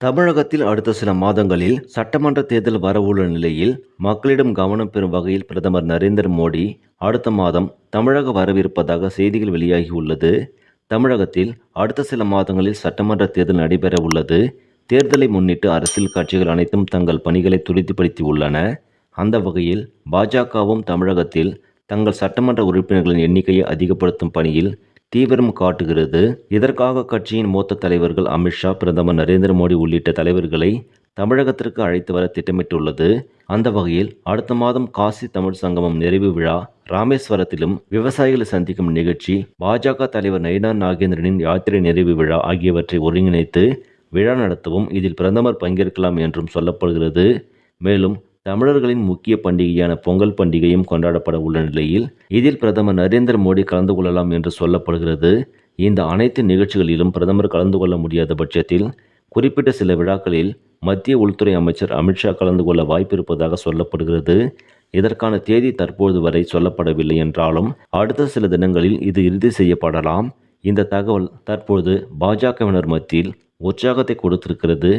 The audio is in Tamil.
தமிழகத்தில் அடுத்த சில மாதங்களில் சட்டமன்ற தேர்தல் வரவுள்ள நிலையில் மக்களிடம் கவனம் பெறும் வகையில் பிரதமர் நரேந்திர மோடி அடுத்த மாதம் தமிழக வரவிருப்பதாக செய்திகள் வெளியாகியுள்ளது தமிழகத்தில் அடுத்த சில மாதங்களில் சட்டமன்ற தேர்தல் நடைபெற உள்ளது. தேர்தலை முன்னிட்டு அரசியல் கட்சிகள் அனைத்தும் தங்கள் பணிகளை துரிதப்படுத்தி உள்ளன. அந்த வகையில் பாஜகவும் தமிழகத்தில் தங்கள் சட்டமன்ற உறுப்பினர்களின் எண்ணிக்கையை அதிகப்படுத்தும் பணியில் தீவிரம் காட்டுகிறது. இதற்காக கட்சியின் மூத்த தலைவர்கள் அமித்ஷா பிரதமர் நரேந்திர மோடி உள்ளிட்ட தலைவர்களை தமிழகத்திற்கு அழைத்து வர திட்டமிட்டுள்ளது. அந்த வகையில் அடுத்த மாதம் காசி தமிழ் சங்கமம் நிறைவு விழா ராமேஸ்வரத்திலும் விவசாயிகளை சந்திக்கும் நிகழ்ச்சி பாஜக தலைவர் நயினா நாகேந்திரனின் யாத்திரை நிறைவு விழா ஆகியவற்றை ஒருங்கிணைத்து விழா நடத்தவும் இதில் பிரதமர் பங்கேற்கலாம் என்றும் சொல்லப்படுகிறது. மேலும் தமிழர்களின் முக்கிய பண்டிகையான பொங்கல் பண்டிகையும் கொண்டாடப்பட உள்ள நிலையில் இதில் பிரதமர் நரேந்திர மோடி கலந்து கொள்ளலாம் என்று சொல்லப்படுகிறது. இந்த அனைத்து நிகழ்ச்சிகளிலும் பிரதமர் கலந்து கொள்ள முடியாத பட்சத்தில் குறிப்பிட்ட சில விழாக்களில் மத்திய உள்துறை அமைச்சர் அமித்ஷா கலந்து கொள்ள வாய்ப்பிருப்பதாக சொல்லப்படுகிறது. இதற்கான தேதி தற்போது வரை சொல்லப்படவில்லை என்றாலும் அடுத்த சில தினங்களில் இது இறுதி செய்யப்படலாம். இந்த தகவல் தற்போது பாஜகவினர் மத்தியில் உற்சாகத்தை கொடுத்திருக்கிறது.